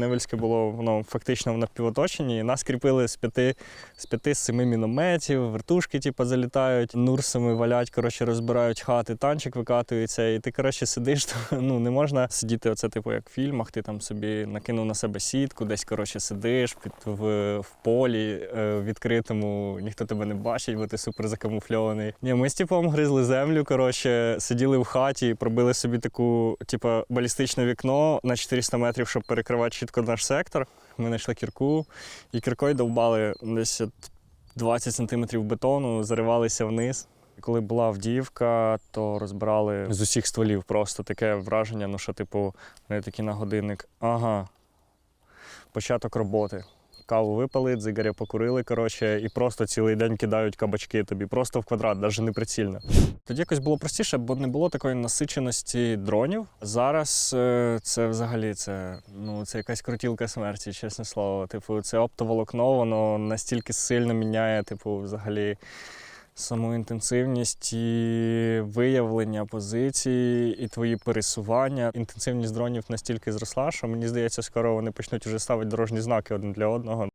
Невельське було воно фактично в напівоточенні. і Нас кріпили з п'яти з п'яти семи мінометів, вертушки, типу, залітають, нурсами валять, коротше, розбирають хати, танчик викатується, і ти коротше сидиш. То, ну не можна сидіти, оце, типу, як в фільмах. Ти там собі накинув на себе сітку, десь коротше сидиш під в, в полі е, відкритому, ніхто тебе не бачить, бо ти супер закамуфльований. Ні, ми з типом гризли землю. Коротше, сиділи в хаті, пробили собі таку, типу, балістичне вікно на 400 метрів, щоб перекривати чітко наш сектор. Ми знайшли кірку і кіркою довбали десь 20 сантиметрів бетону, заривалися вниз. Коли була Авдіївка, то розбирали з усіх стволів просто таке враження, ну що, типу, вони такі на годинник. Ага, початок роботи. Каву випали, дзигаря покурили, коротше, і просто цілий день кидають кабачки тобі, просто в квадрат, навіть не прицільно. Тоді якось було простіше, бо не було такої насиченості дронів. Зараз е, це взагалі це, ну, це якась крутілка смерті, чесне слово. Типу, це оптоволокно, воно настільки сильно міняє, типу, взагалі. Саму інтенсивність і виявлення позиції, і твої пересування. Інтенсивність дронів настільки зросла, що мені здається, скоро вони почнуть вже ставити дорожні знаки один для одного.